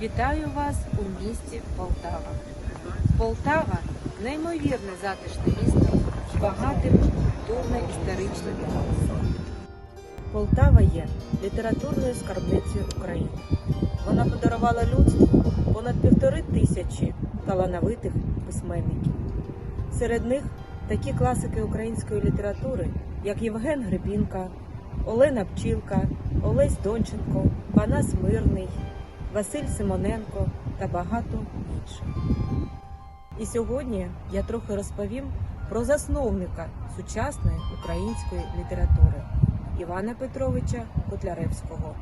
Вітаю вас у місті Полтава. Полтава неймовірне затишне місто з багатим культурно-історичним минулим. Полтава є літературною скарбницею України. Вона подарувала людству понад півтори тисячі талановитих письменників. Серед них такі класики української літератури, як Євген Гребінка, Олена Пчілка, Олесь Донченко, Панас Мирний, Василь Симоненко та багато інших. І сьогодні я трохи розповім про засновника сучасної української літератури Івана Петровича Котляревського.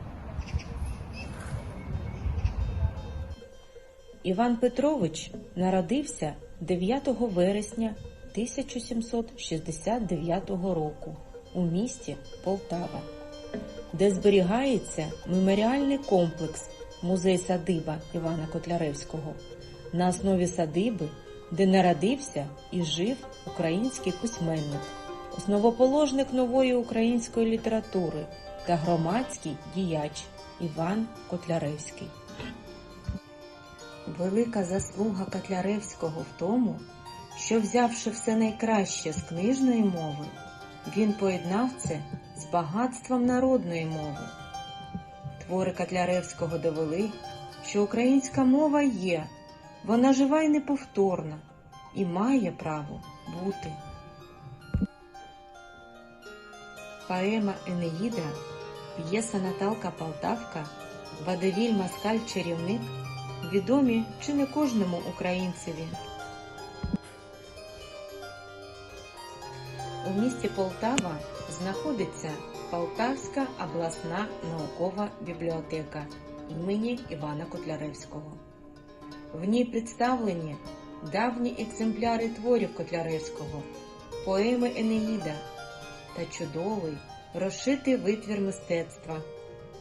Іван Петрович народився 9 вересня 1769 року у місті Полтава, де зберігається меморіальний комплекс музей садиба Івана Котляревського, на основі садиби, де народився і жив український письменник, основоположник нової української літератури та громадський діяч Іван Котляревський. Велика заслуга Котляревського в тому, що, взявши все найкраще з книжної мови, він поєднав це з багатством народної мови. Твори Котляревського довели, що українська мова є, вона жива і неповторна і має право бути. Поема Енеїда, п'єса Наталка Полтавка, Водевіль Москаль Чарівник відомі чи не кожному українцеві. У місті Полтава знаходиться Полтавська обласна наукова бібліотека імені Івана Котляревського. В ній представлені давні екземпляри творів Котляревського, поеми Енеїда та чудовий розшитий витвір мистецтва,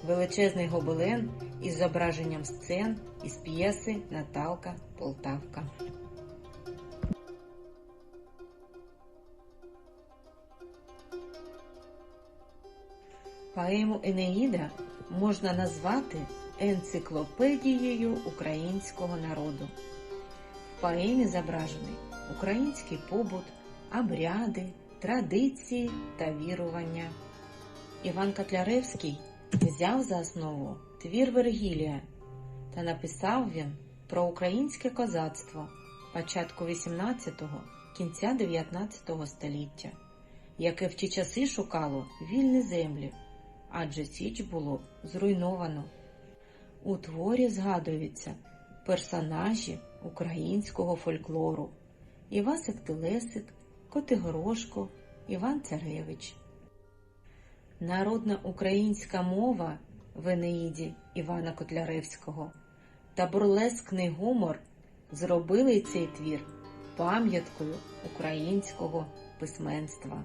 величезний гобелен із зображенням сцен із п'єси Наталка Полтавка. Поему Енеїда можна назвати енциклопедією українського народу. В поемі зображений український побут, обряди, традиції та вірування. Іван Котляревський взяв за основу твір Вергілія та написав він про українське козацтво початку 18-го, кінця 19 століття, яке в ті часи шукало вільні землі, адже Січ було зруйновано. У творі згадуються персонажі українського фольклору Івасик Телесик, Котигорошко, Іван Царевич. Народна українська мова в Енеїді Івана Котляревського та бурлескний гумор зробили цей твір пам'яткою українського письменства.